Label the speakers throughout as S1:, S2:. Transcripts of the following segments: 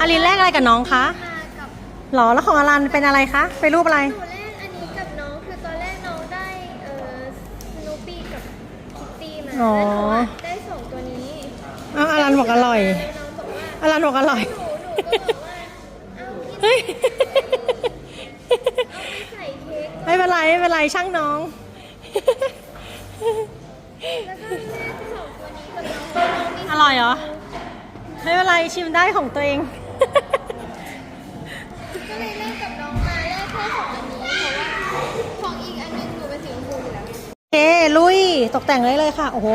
S1: อารินแลกอะไรกับน้องคะ
S2: มากับ
S1: หรอแล้วของอารันเป็นอะไรคะเป็นรูปอะไร
S2: หนูเล่นอันนี้กับน้องคือตอนแรกน้องได้เอ่อสโนปี้กับคิตตี้มา
S1: อ๋อ
S2: แล้วหนูอะได้สองตัวนี้
S1: อ้าวอารันบอกอร่อย
S2: แล้วน้องบอกว่า
S1: อารันบอกอร่อย
S2: หนูหนูก็บอกว่าเอ้าพี่
S1: เฮ้ย
S2: เอาไปใส่เค้ก
S1: ไม่เป็นไรไม่เป็นไรช่างน้อง
S2: แล้วก็เล่นสองตัวนี้กับน้องแล้วน้องมี
S1: อร่อยเหรอ ไม่เป็นไรชิมได้ของตัวเอง
S2: ก็เลยเล่นกับน้องมาแลกแค่สองอันนี้เพราะว่าของอีกอันหนึงหนูเป็นสีชมพูอยู่แล้วไง
S1: โอเค ลุย ตกแต่งเลยเลยค่ะ โอ้โห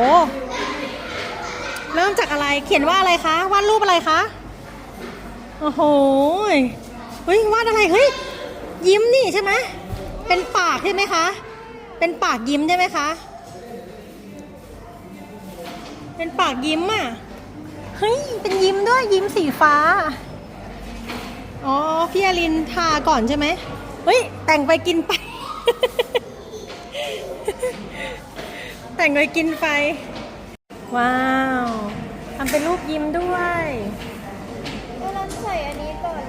S1: เริ่มจากอะไรเขียนว่าอะไรคะวาดรูปอะไรคะ โอ้โหยเฮ้ยวาดอะไรเฮ้ยยิ้มนี่ใช่ไหมเป็นปากใช่ไหมคะ เป็นปากยิ้มใช่ไหมคะ เป็นปากยิ้มอะ เฮ้ย เป็นยิ้มด้วยยิ้มสีฟ้า อ๋อ พี่อลินทาก่อนใช่ไหมเฮ้ย แต่งไปกินไป แต่งไปกินไป ว้าวทำเป็นรูปยิ้มด้วย
S2: ก็เราใส่อันนี้ก่อน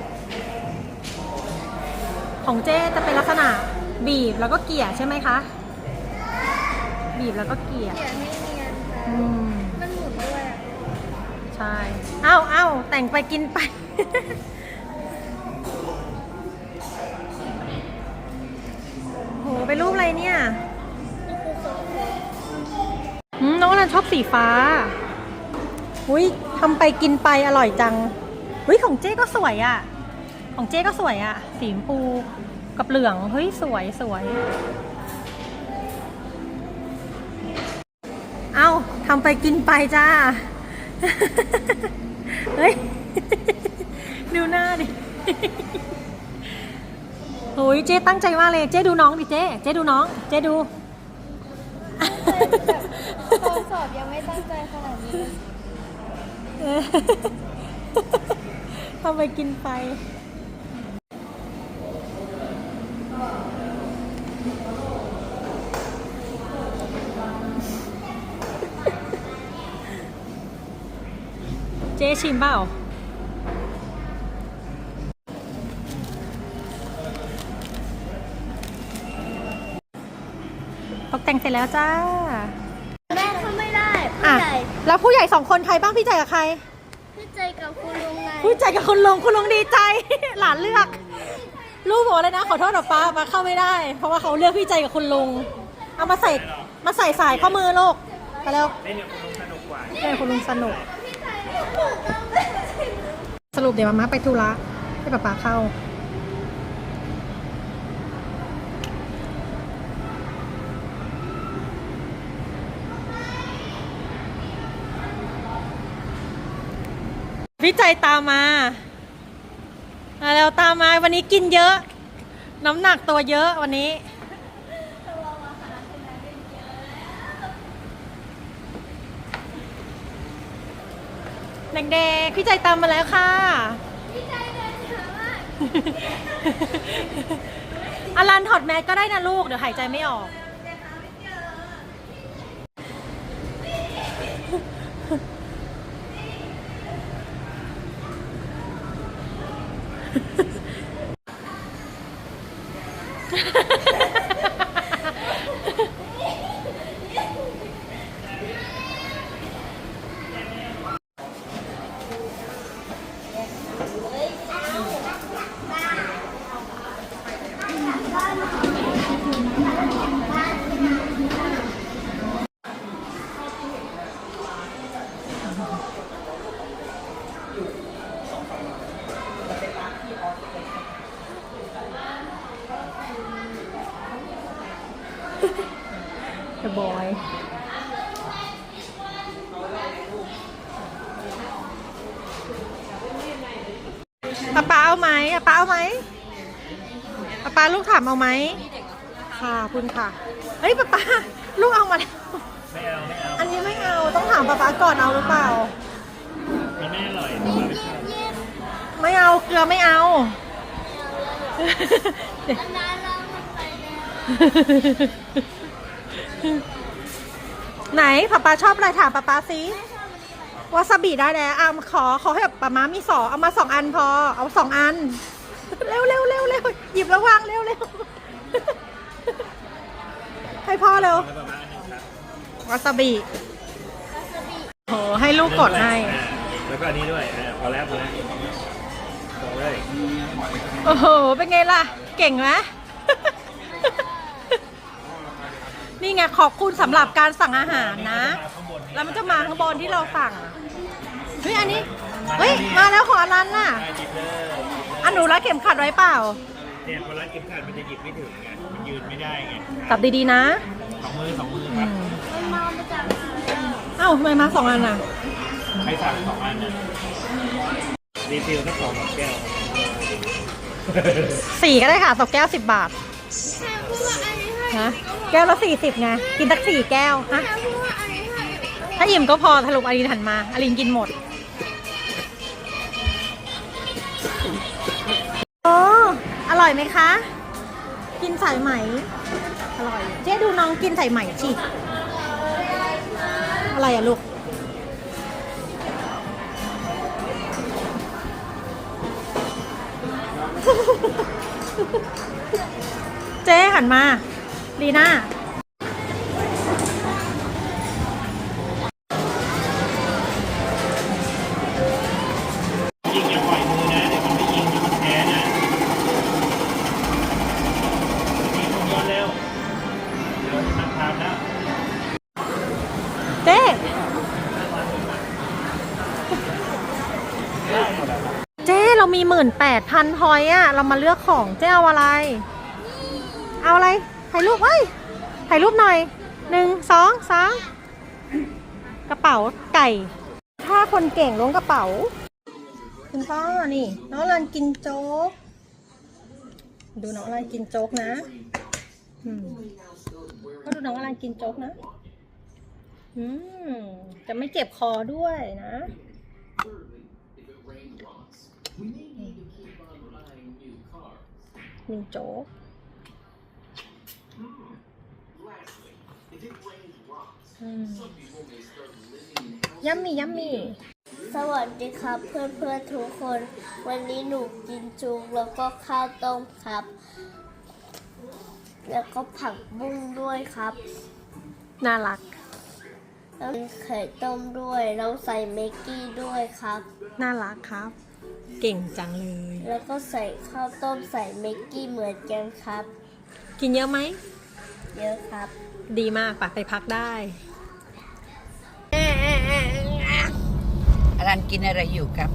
S1: ของเจ๊จะเป็นลักษณะบีบแล้วก็เกลี่ยใช่ไหมคะ บีบแล้วก็เกลี่ย
S2: เขียนให้เนียนค่ะ
S1: อืม
S2: มันหมุนด้วยอะ
S1: ใช่เอ้าเอ้าแต่งไปกินไป โหเป็นรูปอะไรเนี่ย
S2: นี่คือสองเลย
S1: อืมน้องอนันต์ชอบสีฟ้า อุ้ยทำไปกินไปอร่อยจัง อุ้ยของเจ๊ก็สวยอะ่ะ ของเจ๊ก็สวยอะ่ะ สีชมพูกับเหลือง เฮ้ย สวยสวย เอ้าทำไปกินไปจ้า เฮ้ย ดูหน้าดิโอ้ยเจ๊ตั้งใจมากเลย เจ๊ดูน้องดิเจ๊ เจ๊ดูน้อง เจ๊ดู
S2: แบบตอนสอบยังไม่ตั้งใจขนาดนี้เลย
S1: เออทำไปกินไป จ๊ชิมเปล่า ตกแต่งเสร็จแล้วจ้า
S2: แม่เขาไม่ได้ผู้
S1: อะ
S2: ใหญ่
S1: แล้วผู้ใหญ่สองคนใครบ้างพี่ใจกับใคร
S2: พี่ใจกับคุณลุงไง
S1: ผู้ใจกับคุณลุงคุณลุงดีใจ หลานเลือก ลูกบอกเลยนะ ขอโทษนะป้ามาเข้าไม่ได้ เพราะว่าเขาเลือกพี่ใจกับคุณลุง เอามาใส่มาใส่สายข้อมือลูกไปเร็ว
S3: เล่นกับคุณลุงสนุกกว่า
S1: เล่นกับคุณลุงสนุก สรุปเดี๋ยวมาม่าไปธุระให้ป้าป้าเข้าพี่ใจตามมาแล้วตามมาวันนี้กินเยอะ น้ำหนักตัวเยอะวันนี้ เด็กๆพี่ใจตามมาแล้วค่ะ
S2: พี่ใจเดินช้ามาก
S1: อารันถอดแมสก็ได้นะลูก เดี๋ยวหายใจไม่ออก The boy ป้าป้าเอาไหมป้าป้าเอาไหมป้าป้าลูกถามเอาไหมค่ะขอบคุณค่ะ เฮ้ยป้าป้าลูกเอามาแล้ว
S3: ไม่เอาไม่เอา
S1: อันนี้ไม่เอาต้องถามป้าป้าก่อนเอาหรือเปล่า
S3: มันไม่อร่อยมันไม่ชอบ
S1: ไม่เอาเกลือไม่เอา
S2: อันนั้นเราทำไปแล้ว
S1: ไหนป้าป้าชอบอะไรถามป้าป้าสิวาซาบิได้แล้วอะขอขอให้แบบป้าม้ามีสองเอามาสองอันพอ เอาสองอัน เร็วเร็วเร็วเร็วหยิบแล้ววางเร็วเร็วให้พ่อเร็ว
S3: แล้วประมาณอันหนึงครับ
S1: วาซาบิโอ้ให้ลูกกดให้
S3: อ่าแล้วก็อันนี้ด้วยอ่าพอแล้วพอแล้วพอเลย
S1: โอ้โห เป็นไงล่ะ เก่งไหมนี่ไงขอบคุณสำหรับการสั่งอาหารนะ แล้วมันจะมาข้างบนที่เราสั่งเฮ้ยอันนี้ เฮ้ย มาแล้วของอลันน่ะ
S3: อ่าหยิบเลย
S1: อันหนูรัดเข็มขัดไว้เปล่า
S3: เนี่ยพอรัดเข็มขัดมันจะหยิบไม่ถึงไง มันยืนไม่ได้ไง
S1: จับดีๆนะ
S3: สองมือสองมือครับ
S2: มันมามาจากไหนอะ
S1: เอ้าทำไมมาสองอันน่ะ
S3: ใครสั่งสองอันน่ะรีฟิลสักสองสามแก้ว
S1: สี่ก็ได้ค่ะตกแก้วสิบบาท
S2: แค่พูดว่าอันนี้ให้
S1: นะแก้วละสี่สิบไง กินสักสี่แก้วฮะ
S2: แค่พูดว่าอันนี้ให้
S1: ถ้าอิ่มก็พอสรุปอลินหันมา อลินกินหมด ร่อยไหมคะ กินสายไหม อร่อย เจ๊ดูน้องกินสายไหมจิอะไรอะลูก เจ๊หันมา ลีน่า
S3: ดพัน
S1: พอยต์อะเรามาเลือกของเจ๊เอาอะไร เอาอะไร ถ่ายรูปเอ้ย ถ่ายรูปหน่อย หนึ่ง สองสามกระเป๋าไก่ ถ้าคนเก่งล้วงกระเป๋า คุณพ่อนี่ น้องรันกินโจ๊ก ดูน้องรันกินโจ๊กนะก็ดูน้องรันกินโจ๊กนะ อืม จะไม่เจ็บคอด้วยนะ มีโจ๊กอืมยัมมี่ยัมมี่
S2: สวัสดีครับเพื่อนเพื่อนๆทุกคน วันนี้หนูกินจุงแล้วก็ข้าวต้มครับ แล้วก็ผักบุ้งด้วยครับ
S1: น่ารัก
S2: แล้วมีไข่ต้มด้วยแล้วใส่เมกกี้ด้วยครับ
S1: น่ารักครับ เก่งจังเลย
S2: แล้วก็ใส่ข้าวต้มใส่เมกกี้เหมือนกันครับ
S1: กินเยอะไหม
S2: เยอะครับ
S1: ดีมากปะไปพักได้
S4: อลันกินอะไรอยู่ครับ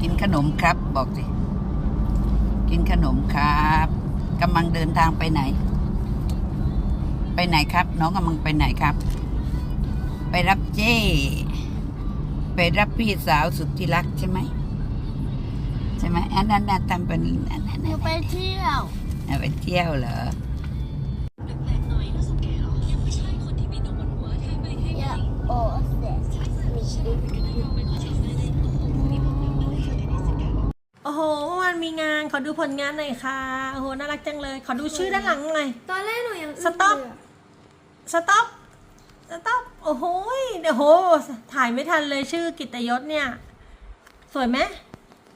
S4: กินขนมครับบอกสิ กินขนมครับกำลังเดินทางไปไหน ไปไหนครับ น้องกำลังไปไหนครับ ไปรับเจ้ไป รับพี่สาวสุดที่รักใช่ไหมใช่ไหมอันนั้นน่ะทำเป็นอันนั้น
S2: หนู
S4: น่ะ
S2: ไปเที่ยว
S4: เอาไปเที่ยวเหรอ
S2: อย่าโอเสมี
S1: โอ้โหเมื่อวานมีงานขอดูผลงานหน่อยค่ะ โอ้โห น่ารักจังเลย ขอดูชื่อด้านหลังหน่อย
S2: ตอนแรกหนูยัง
S1: สต็อป สต็อป สต็อปโอ้โหยเดี๋ยวโห ถ่ายไม่ทันเลยชื่อกิตยศเนี่ย สวยไหม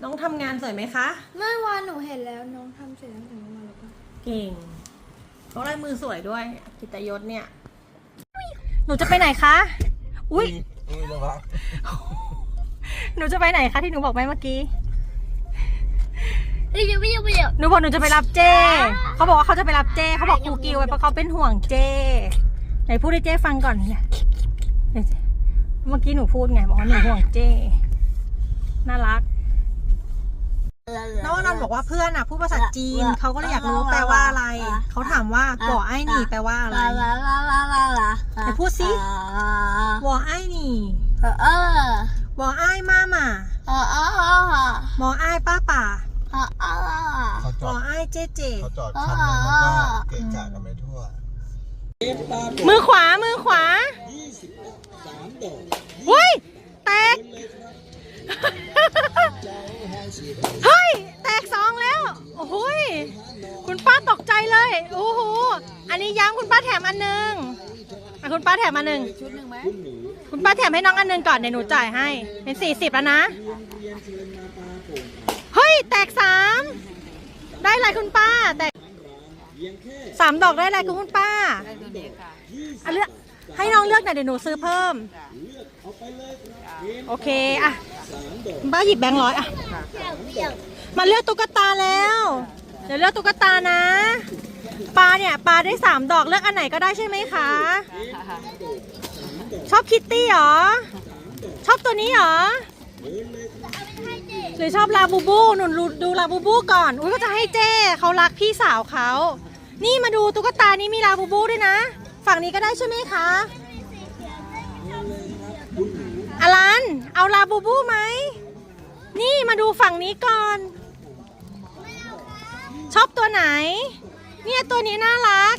S1: น้องทำงานสวยไหมคะ
S2: เมื่อวานหนูเห็นแล้วน้องทำเสร็จแล้วแต่เมื่อวานแล้วก็
S1: เก่งเขาลายมือสวยด้วย กิตยศเนี่ย หนูจะไปไหนคะ อุ้ยหนูจะไปไหนคะที่หนูบอกไปเมื่อกี้
S2: เอ้ยเดี๋ยวไม่เดี๋ยวไม่เดี๋ยว
S1: หนูบอกหนูจะไปรับเจ เขาบอกว่าเขาจะไปรับเจ เขาบอกครูกิวไว้เพราะเขาเป็นห่วงเจ ไหนพูดให้เจฟังก่อนเนี่ยเดี๋ยวเมื่อกี้หนูพูดไงบอกว่าหนูห่วงเจน่ารักน้องอนันต์บอกว่าเพื่อนอะพูดภาษาจีนเขาก็เลยอยากรู้แปลว่าอะไร เขาถามว่าก่อไอ้หนีแปลว่าอะไรไหนพูดสิวอไอ้หนี
S2: เออเออ
S1: วอไอ้มาหมา
S2: เออเออ
S1: มอไอ้ป้าป่า
S2: เออเออ
S5: เขาจ
S1: ว
S5: อ
S1: อ
S5: ด
S1: ไอ้เจเจ
S5: เขาจอดคันหนึงมันก็เกะกะกันไปทั่ว
S1: มือขวา มือขวาอุ้ย แตก เฮ้ย แตกสองแล้ว โอ้โหยคุณป้าตกใจเลย โอ้โห อันนี้ย้ำคุณป้าแถมอันหนึ่งอะคุณป้าแถมอันหนึ่ง
S2: ชุดหนึ่งไหม
S1: คุณป้าแถมให้น้องอันหนึ่งก่อนเดี๋ยวหนูจ่ายให้ เป็นสี่สิบแล้วนะ เฮ้ย แตกสาม ได้ไรคุณป้า แตก สามดอกได้อะไรคุณป้า
S4: ได้ตัวนี้ค่ะ
S1: อะเลือกให้น้องเลือกหน่อยเดี๋ยวหนูซื้อเพิ่ม โอเคอะคุณป้าหยิบแบงค์ร้อยอะมาเลือกตุ๊กตาแล้ว เดี๋ยวเลือกตุ๊กตานะปลาเนี่ยปลาได้สามดอกเลือกอันไหนก็ได้ใช่ไหมคะ ชอบคิตตี้เหรอ ชอบตัวนี้เหรอ หรือชอบลาบูบูหนุนดูดูลาบูบูก่อน อุ้ยก็จะให้เจ้เขารักพี่สาวเขา นี่มาดูตุ๊กตานี้มีลาบูบูด้วยนะ ฝั่งนี้ก็ได้ใช่ไหมคะอลัน เอาลาบูบูไหม นี่มาดูฝั่งนี้ก่อน ชอบตัวไหน เนี่ยตัวนี้น่ารัก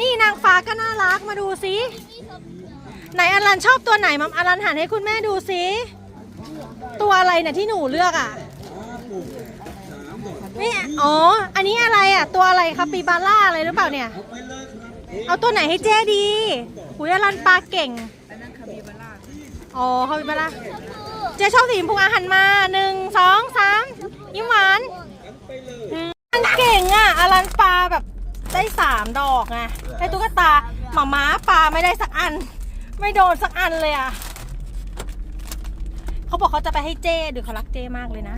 S1: นี่นางฟ้าก็น่ารักมาดูสิไหนอลันชอบตัวไหนมัมอลันหันให้คุณแม่ดูสิ ตัวอะไรเนี่ยที่หนูเลือกอะ นี่อ๋อ อันนี้อะไรอะ ตัวอะไรครับปีบาร่าอะไรหรือเปล่าเนี่ย เอาตัวไหนให้เจ๊ดีหุยอลันปลาเก่ง
S4: อันนั้นคาบิบาร่า
S1: อ๋อคาปิบาร่าเจ๊ชอบสีชมพูอาหันมาหนึ่งสองสามยิ้มหวานมมันเก่งอะอลันปลาแบบได้สามดอกไงได้ตุ๊กตาหมาม้าปลาไม่ได้สักอัน ไม่โดนสักอันเลยอะเขาบอกเขาจะไปให้เจ้ดูเขารักเจ้มากเลยนะ